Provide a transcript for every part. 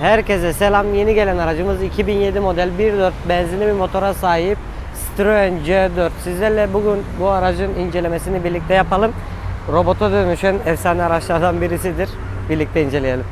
Herkese selam. Yeni gelen aracımız 2007 model 1.4 benzinli bir motora sahip Citroen C4. Sizlerle bugün bu aracın incelemesini birlikte yapalım. Robota dönüşen efsane araçlardan birisidir. Birlikte inceleyelim.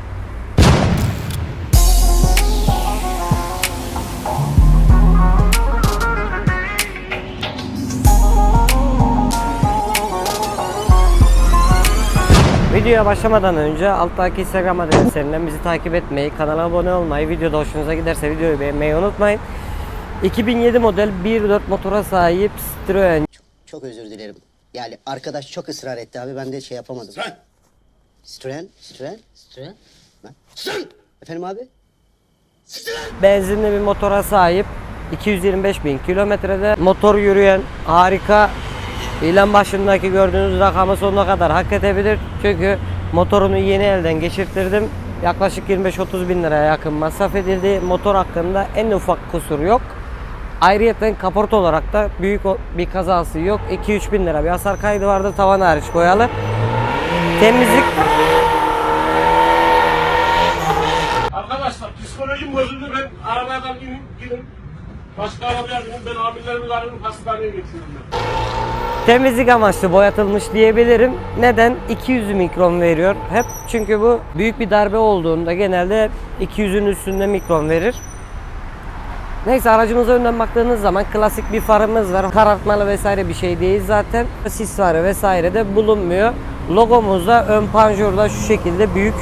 Videoya başlamadan önce alttaki Instagram adreslerinden bizi takip etmeyi, kanala abone olmayı, videoda hoşunuza giderse videoyu beğenmeyi unutmayın. 2007 model 1.4 motora sahip Citroen Çok özür dilerim. Yani arkadaş çok ısrar etti abi ben de şey yapamadım. Sen! Citroen, Citroen, Citroen. Ben. Efendim abi? benzinli bir motora sahip 225 bin kilometrede motor yürüyen harika ilan başındaki gördüğünüz rakamı sonuna kadar hak edebilir. Çünkü motorunu yeni elden geçirttirdim. Yaklaşık 25-30 bin liraya yakın masraf edildi. Motor hakkında en ufak kusur yok. Ayrıyeten kaporta olarak da büyük bir kazası yok. 2-3 bin lira bir hasar kaydı vardı. Tavan hariç boyalı. Temizlik Arkadaşlar psikolojim bozuldu. Ben arabadan inin gidin. Başka arabaya binin ben amirlerimi ararım hastaneye getiriyorum ben. Temizlik amaçlı boyatılmış diyebilirim. Neden? 200 mikron veriyor. Hep çünkü bu büyük bir darbe olduğunda genelde 200'ün üstünde mikron verir. Neyse aracımıza önden baktığınız zaman klasik bir farımız var. Karartmalı vesaire bir şey değil zaten. Sis farı vesaire de bulunmuyor. Logomuz da ön panjurda şu şekilde büyük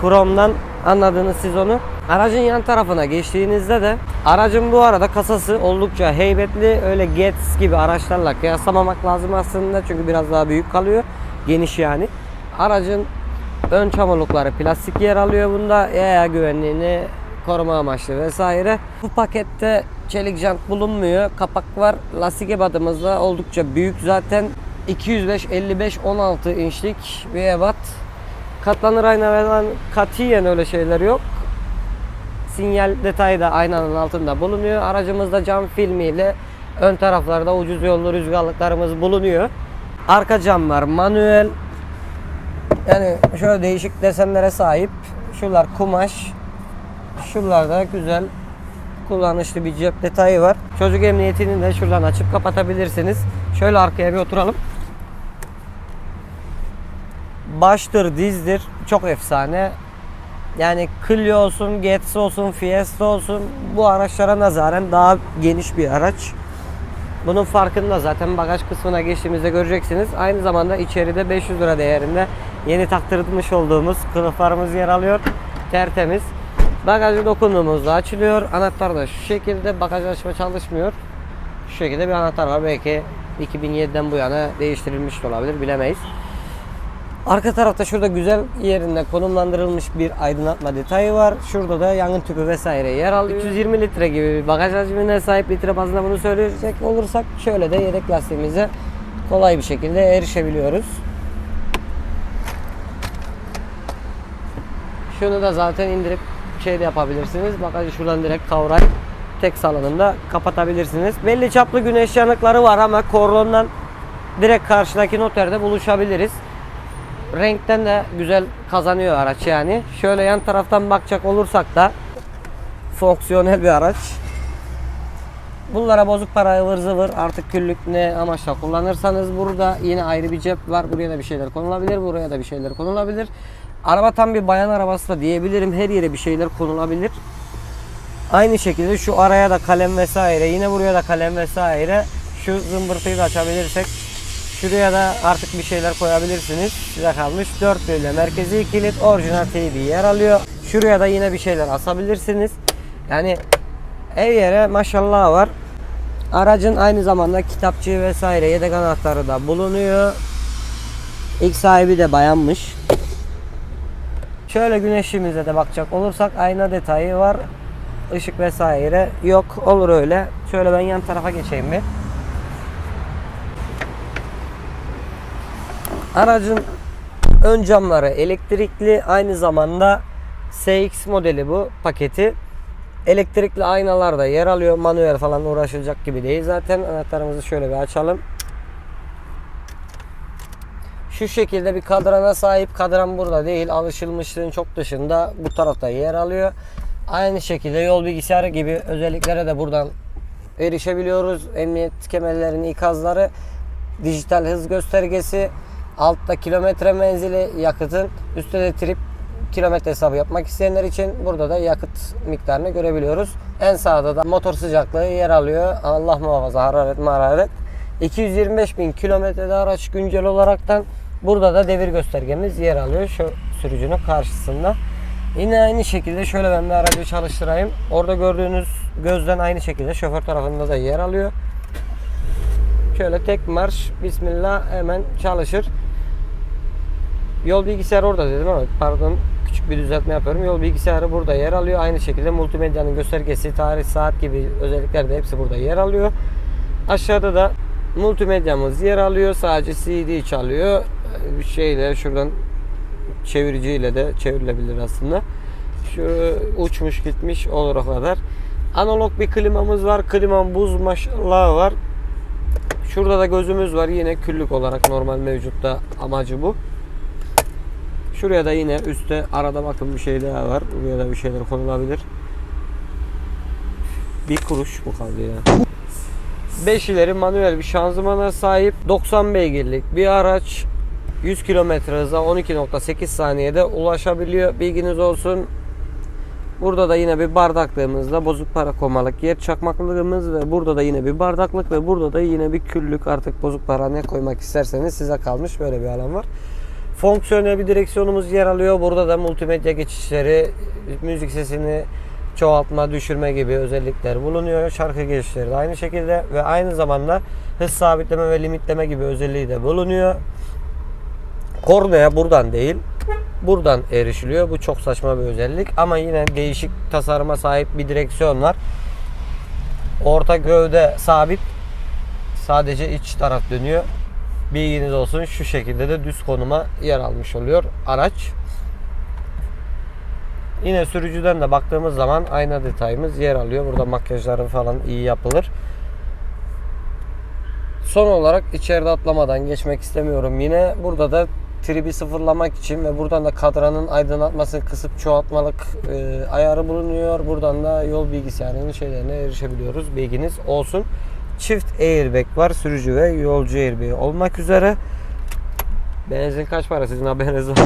kromdan anladınız siz onu. Aracın yan tarafına geçtiğinizde de aracın bu arada kasası oldukça heybetli. Öyle Getz gibi araçlarla kıyaslamamak lazım aslında çünkü biraz daha büyük kalıyor. Geniş yani. Aracın ön çamurlukları plastik yer alıyor bunda. Yaya güvenliğini koruma amaçlı vesaire. Bu pakette çelik jant bulunmuyor. Kapak var. Lastik ebatımız da oldukça büyük zaten. 205 55 16 inçlik bir ebat. Katlanır ayna falan katiyen öyle şeyler yok. Sinyal detayı da aynanın altında bulunuyor. Aracımızda cam filmiyle ön taraflarda ucuz yollu rüzgarlıklarımız bulunuyor. Arka camlar manuel. Yani şöyle değişik desenlere sahip. Şuralar kumaş. Şuralarda güzel kullanışlı bir cep detayı var. Çocuk emniyetini de şuradan açıp kapatabilirsiniz. Şöyle arkaya bir oturalım. Baştır, dizdir. Çok efsane. Yani Clio olsun, Getz olsun, Fiesta olsun bu araçlara nazaran daha geniş bir araç. Bunun farkında zaten bagaj kısmına geçtiğimizde göreceksiniz. Aynı zamanda içeride 500 lira değerinde yeni taktırmış olduğumuz kılıflarımız yer alıyor. Tertemiz. Bagajı dokunduğumuzda açılıyor. Anahtar da şu şekilde. Bagaj açma çalışmıyor. Şu şekilde bir anahtar var. Belki 2007'den bu yana değiştirilmiş de olabilir. Bilemeyiz. Arka tarafta şurada güzel yerinde konumlandırılmış bir aydınlatma detayı var. Şurada da yangın tüpü vesaire yer alıyor. 320 litre gibi bir bagaj hacmine sahip litre bazında bunu söyleyecek olursak şöyle de yedek lastiğimize kolay bir şekilde erişebiliyoruz. Şunu da zaten indirip şey de yapabilirsiniz. Bagajı şuradan direkt kavrayıp tek salonunda kapatabilirsiniz. Belli çaplı güneş yanıkları var ama korlondan direkt karşıdaki noterde buluşabiliriz. Renkten de güzel kazanıyor araç yani. Şöyle yan taraftan bakacak olursak da fonksiyonel bir araç. Bunlara bozuk para ıvır zıvır artık küllük ne amaçla kullanırsanız burada yine ayrı bir cep var. Buraya da bir şeyler konulabilir. Buraya da bir şeyler konulabilir. Araba tam bir bayan arabası da diyebilirim. Her yere bir şeyler konulabilir. Aynı şekilde şu araya da kalem vesaire. Yine buraya da kalem vesaire. Şu zımbırtıyı da açabilirsek Şuraya da artık bir şeyler koyabilirsiniz. Size kalmış. 4 böyle merkezi kilit orijinal TV yer alıyor. Şuraya da yine bir şeyler asabilirsiniz. Yani ev yere maşallah var. Aracın aynı zamanda kitapçığı vesaire yedek anahtarı da bulunuyor. İlk sahibi de bayanmış. Şöyle güneşimize de bakacak olursak ayna detayı var. Işık vesaire yok. Olur öyle. Şöyle ben yan tarafa geçeyim bir. Aracın ön camları elektrikli aynı zamanda CX modeli bu paketi. Elektrikli aynalar da yer alıyor. Manuel falan uğraşılacak gibi değil zaten. Anahtarımızı şöyle bir açalım. Şu şekilde bir kadrana sahip. Kadran burada değil. Alışılmışlığın çok dışında bu tarafta yer alıyor. Aynı şekilde yol bilgisayarı gibi özelliklere de buradan erişebiliyoruz. Emniyet kemerlerinin ikazları, dijital hız göstergesi, altta kilometre menzili yakıtın, üstte de trip kilometre hesabı yapmak isteyenler için burada da yakıt miktarını görebiliyoruz. En sağda da motor sıcaklığı yer alıyor. Allah muhafaza hararet hararet. 225 bin kilometrede araç güncel olaraktan burada da devir göstergemiz yer alıyor şu sürücünün karşısında. Yine aynı şekilde şöyle ben de aracı çalıştırayım. Orada gördüğünüz gözden aynı şekilde şoför tarafında da yer alıyor. Şöyle tek marş bismillah hemen çalışır. Yol bilgisayarı orada dedim ama pardon küçük bir düzeltme yapıyorum. Yol bilgisayarı burada yer alıyor. Aynı şekilde multimedyanın göstergesi, tarih, saat gibi özellikler de hepsi burada yer alıyor. Aşağıda da multimedyamız yer alıyor. Sadece CD çalıyor. Ee, Şeyle şuradan çeviriciyle de çevrilebilir aslında. Şu uçmuş gitmiş olur o kadar. Analog bir klimamız var. Klimam buz maşallah var. Şurada da gözümüz var. Yine küllük olarak normal mevcutta amacı bu. Şuraya da yine üstte arada bakın bir şey daha var. Buraya da bir şeyler konulabilir. Bir kuruş bu kaldı ya. 5 ileri manuel bir şanzımana sahip 90 beygirlik bir araç 100 km hıza 12.8 saniyede ulaşabiliyor. Bilginiz olsun. Burada da yine bir bardaklığımızda bozuk para komalık yer çakmaklığımız ve burada da yine bir bardaklık ve burada da yine bir küllük artık bozuk para ne koymak isterseniz size kalmış böyle bir alan var. Fonksiyonel bir direksiyonumuz yer alıyor. Burada da multimedya geçişleri, müzik sesini çoğaltma, düşürme gibi özellikler bulunuyor. Şarkı geçişleri de aynı şekilde ve aynı zamanda hız sabitleme ve limitleme gibi özelliği de bulunuyor. Kornaya buradan değil, buradan erişiliyor. Bu çok saçma bir özellik ama yine değişik tasarıma sahip bir direksiyon var. Orta gövde sabit. Sadece iç taraf dönüyor. Bilginiz olsun şu şekilde de düz konuma yer almış oluyor araç. Yine sürücüden de baktığımız zaman ayna detayımız yer alıyor. Burada makyajları falan iyi yapılır. Son olarak içeride atlamadan geçmek istemiyorum. Yine burada da tribi sıfırlamak için ve buradan da kadranın aydınlatmasını kısıp çoğaltmalık e, ayarı bulunuyor. Buradan da yol bilgisayarının şeylerine erişebiliyoruz. Bilginiz olsun. Çift airbag var. Sürücü ve yolcu airbag olmak üzere. Benzin kaç para sizin haberiniz var?